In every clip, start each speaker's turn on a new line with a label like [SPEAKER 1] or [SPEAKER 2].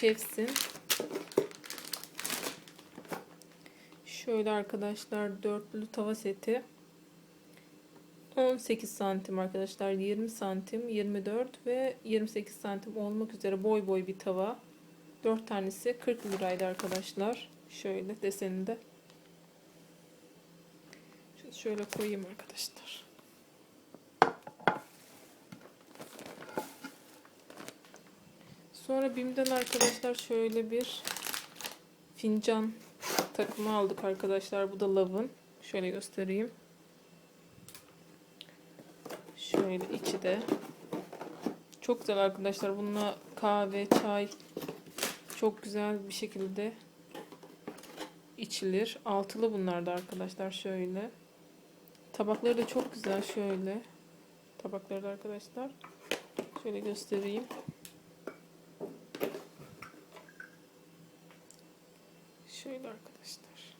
[SPEAKER 1] şefsin. Şöyle arkadaşlar dörtlü tava seti. 18 santim arkadaşlar 20 santim 24 ve 28 santim olmak üzere boy boy bir tava. 4 tanesi 40 liraydı arkadaşlar. Şöyle deseninde. Şöyle koyayım arkadaşlar sonra Bim'den arkadaşlar şöyle bir fincan takımı aldık arkadaşlar bu da lavın şöyle göstereyim Şöyle içi de. Çok güzel arkadaşlar. Bununla kahve, çay çok güzel bir şekilde içilir. Altılı bunlar da arkadaşlar şöyle. Tabakları da çok güzel şöyle. Tabakları da arkadaşlar. Şöyle göstereyim. Şöyle arkadaşlar.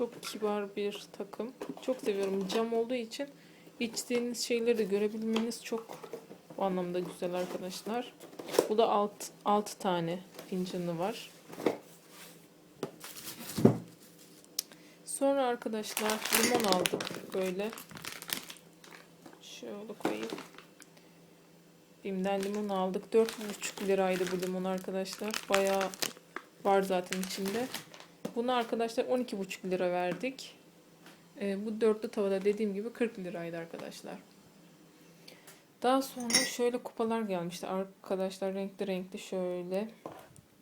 [SPEAKER 1] Çok kibar bir takım. Çok seviyorum. Cam olduğu için içtiğiniz şeyleri de görebilmeniz çok bu anlamda güzel arkadaşlar. Bu da 6 6 tane fincanı var. Sonra arkadaşlar limon aldık böyle. Şöyle koyayım. Bim'den limon aldık. 4,5 liraydı bu limon arkadaşlar. Bayağı var zaten içinde. Bunu arkadaşlar 12,5 lira verdik. Ee, bu dörtlü tavada dediğim gibi 40 liraydı arkadaşlar. Daha sonra şöyle kupalar gelmişti arkadaşlar renkli renkli şöyle.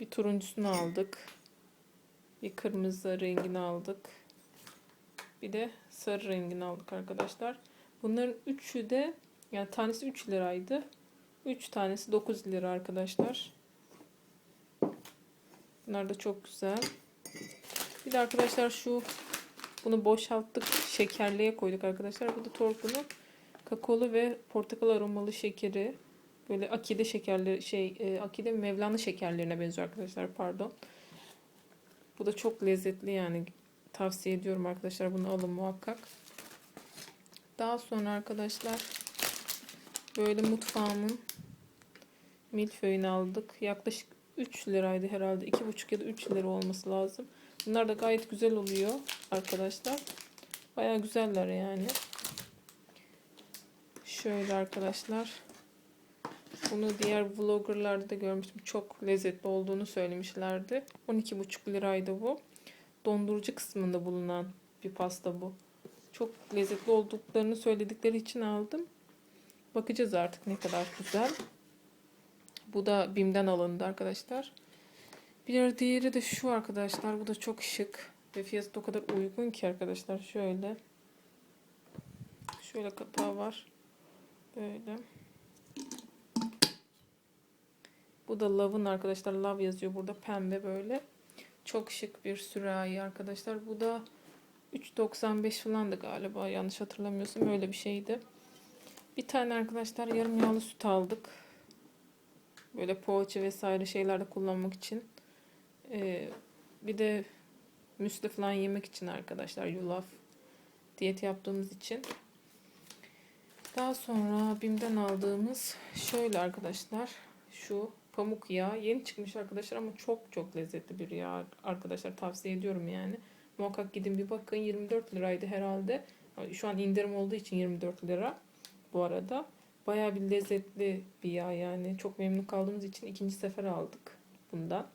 [SPEAKER 1] Bir turuncusunu aldık. Bir kırmızı rengini aldık. Bir de sarı rengini aldık arkadaşlar. Bunların üçü de yani tanesi 3 liraydı. 3 tanesi 9 lira arkadaşlar. Bunlar da çok güzel. Bir de arkadaşlar şu bunu boşalttık. Şekerliğe koyduk arkadaşlar. Bu da Torku'nun kakaolu ve portakal aromalı şekeri. Böyle akide şekerleri şey e, akide mevlana şekerlerine benziyor arkadaşlar pardon. Bu da çok lezzetli yani. Tavsiye ediyorum arkadaşlar. Bunu alın muhakkak. Daha sonra arkadaşlar böyle mutfağımın milföyünü aldık. Yaklaşık 3 liraydı herhalde. 2,5 ya da 3 lira olması lazım. Bunlar da gayet güzel oluyor arkadaşlar. Baya güzeller yani. Şöyle arkadaşlar. Bunu diğer vloggerlarda da görmüştüm. Çok lezzetli olduğunu söylemişlerdi. 12,5 liraydı bu. Dondurucu kısmında bulunan bir pasta bu. Çok lezzetli olduklarını söyledikleri için aldım. Bakacağız artık ne kadar güzel. Bu da Bim'den alındı arkadaşlar. Bir diğeri de şu arkadaşlar. Bu da çok şık. Ve fiyatı da o kadar uygun ki arkadaşlar. Şöyle. Şöyle kapağı var. Böyle. Bu da Love'ın arkadaşlar. Love yazıyor burada. Pembe böyle. Çok şık bir sürahi arkadaşlar. Bu da 3.95 falandı galiba. Yanlış hatırlamıyorsam öyle bir şeydi. Bir tane arkadaşlar yarım yağlı süt aldık. Böyle poğaça vesaire şeylerde kullanmak için. Ee, bir de müsli falan yemek için arkadaşlar yulaf diyet yaptığımız için. Daha sonra BİM'den aldığımız şöyle arkadaşlar şu pamuk yağı yeni çıkmış arkadaşlar ama çok çok lezzetli bir yağ arkadaşlar tavsiye ediyorum yani. Muhakkak gidin bir bakın 24 liraydı herhalde. Şu an indirim olduğu için 24 lira bu arada. Bayağı bir lezzetli bir yağ yani. Çok memnun kaldığımız için ikinci sefer aldık bundan.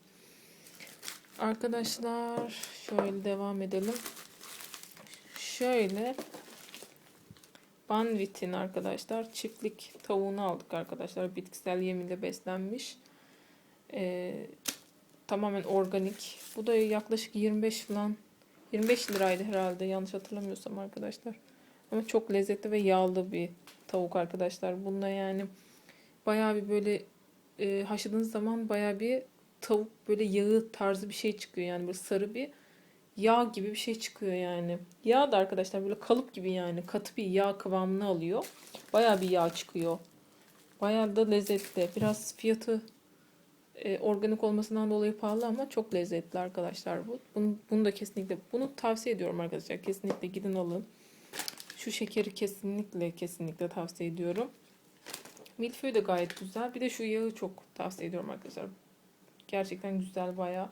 [SPEAKER 1] Arkadaşlar şöyle devam edelim. Şöyle Banvit'in arkadaşlar çiftlik tavuğunu aldık arkadaşlar. Bitkisel yem ile beslenmiş. Ee, tamamen organik. Bu da yaklaşık 25 falan 25 liraydı herhalde yanlış hatırlamıyorsam arkadaşlar. Ama çok lezzetli ve yağlı bir tavuk arkadaşlar. Bunda yani bayağı bir böyle e, haşladığınız zaman bayağı bir tavuk böyle yağı tarzı bir şey çıkıyor yani böyle sarı bir yağ gibi bir şey çıkıyor yani. Yağ da arkadaşlar böyle kalıp gibi yani katı bir yağ kıvamını alıyor. Bayağı bir yağ çıkıyor. Bayağı da lezzetli. Biraz fiyatı e, organik olmasından dolayı pahalı ama çok lezzetli arkadaşlar bu. Bunu, bunu da kesinlikle bunu tavsiye ediyorum arkadaşlar. Kesinlikle gidin alın. Şu şekeri kesinlikle kesinlikle tavsiye ediyorum. Milföy de gayet güzel. Bir de şu yağı çok tavsiye ediyorum arkadaşlar. Gerçekten güzel bayağı.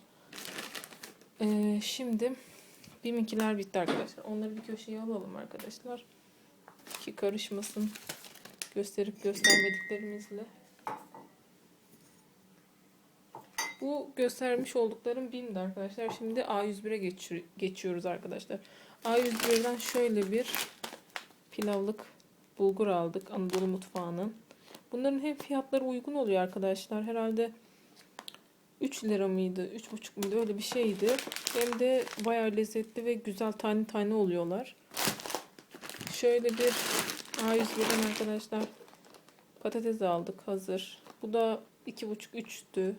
[SPEAKER 1] Ee, şimdi Bim'inkiler bitti arkadaşlar. Onları bir köşeye alalım arkadaşlar. Ki karışmasın. Gösterip göstermediklerimizle. Bu göstermiş olduklarım BİM'di arkadaşlar. Şimdi A101'e geçi- geçiyoruz arkadaşlar. A101'den şöyle bir pilavlık bulgur aldık Anadolu mutfağının. Bunların hem fiyatları uygun oluyor arkadaşlar. Herhalde 3 lira mıydı? 3,5 mıydı? Öyle bir şeydi. Hem de bayağı lezzetli ve güzel tane tane oluyorlar. Şöyle bir A101'den arkadaşlar patates aldık hazır. Bu da 2,5-3'tü.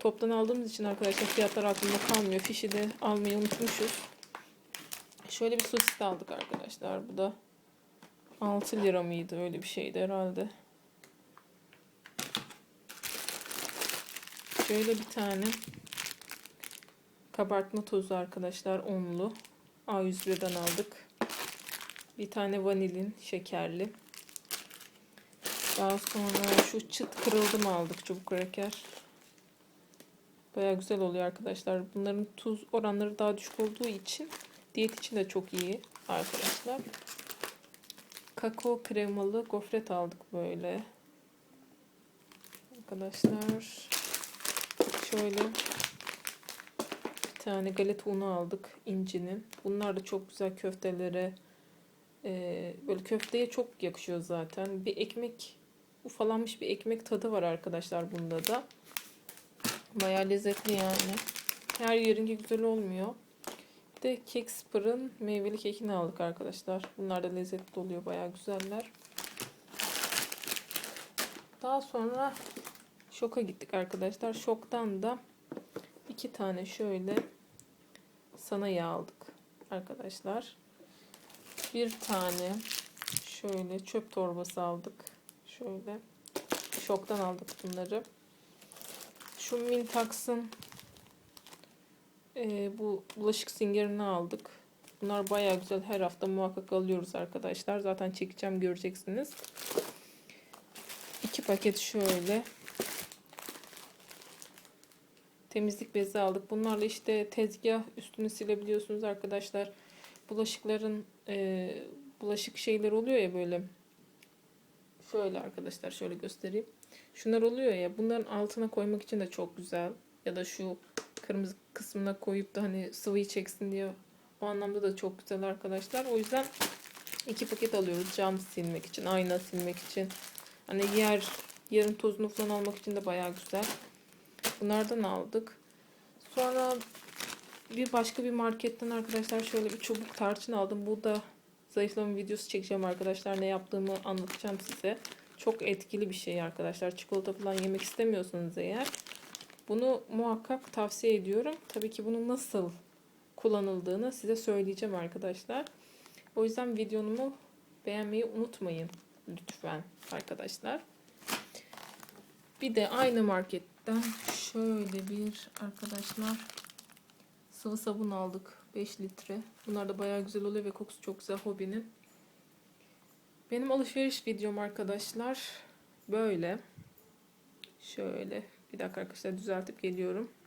[SPEAKER 1] Toptan aldığımız için arkadaşlar fiyatlar aklımda kalmıyor. Fişi de almayı unutmuşuz. Şöyle bir sosis aldık arkadaşlar. Bu da 6 lira mıydı? Öyle bir şeydi herhalde. Şöyle bir tane kabartma tozu arkadaşlar onlu. A101'den aldık. Bir tane vanilin şekerli. Daha sonra şu çıt kırıldı mı aldık çubuk kraker. Baya güzel oluyor arkadaşlar. Bunların tuz oranları daha düşük olduğu için diyet için de çok iyi arkadaşlar. Kakao kremalı gofret aldık böyle. Arkadaşlar şöyle bir tane galeta unu aldık incinin. Bunlar da çok güzel köftelere e, böyle köfteye çok yakışıyor zaten. Bir ekmek ufalanmış bir ekmek tadı var arkadaşlar bunda da. Bayağı lezzetli yani. Her yerinki güzel olmuyor. De kek spırın meyveli kekini aldık arkadaşlar. Bunlar da lezzetli oluyor. Bayağı güzeller. Daha sonra şoka gittik arkadaşlar. Şoktan da iki tane şöyle sana yağ aldık arkadaşlar. Bir tane şöyle çöp torbası aldık. Şöyle şoktan aldık bunları. Şu Mintax'ın e, bu bulaşık singerini aldık. Bunlar bayağı güzel. Her hafta muhakkak alıyoruz arkadaşlar. Zaten çekeceğim göreceksiniz. İki paket şöyle. Temizlik bezi aldık. Bunlarla işte tezgah üstünü silebiliyorsunuz arkadaşlar. Bulaşıkların e, bulaşık şeyler oluyor ya böyle. Şöyle arkadaşlar şöyle göstereyim. Şunlar oluyor ya bunların altına koymak için de çok güzel. Ya da şu kırmızı kısmına koyup da hani sıvıyı çeksin diye o anlamda da çok güzel arkadaşlar. O yüzden iki paket alıyoruz cam silmek için, ayna silmek için. Hani yer yarın tozunu falan almak için de bayağı güzel. Bunlardan aldık. Sonra bir başka bir marketten arkadaşlar şöyle bir çubuk tarçın aldım. Bu da zayıflama videosu çekeceğim arkadaşlar. Ne yaptığımı anlatacağım size. Çok etkili bir şey arkadaşlar. Çikolata falan yemek istemiyorsanız eğer bunu muhakkak tavsiye ediyorum. Tabii ki bunun nasıl kullanıldığını size söyleyeceğim arkadaşlar. O yüzden videomu beğenmeyi unutmayın lütfen arkadaşlar. Bir de aynı marketten şöyle bir arkadaşlar sıvı sabun aldık. 5 litre. Bunlar da bayağı güzel oluyor ve kokusu çok güzel hobinin. Benim alışveriş videom arkadaşlar böyle. Şöyle bir dakika arkadaşlar düzeltip geliyorum.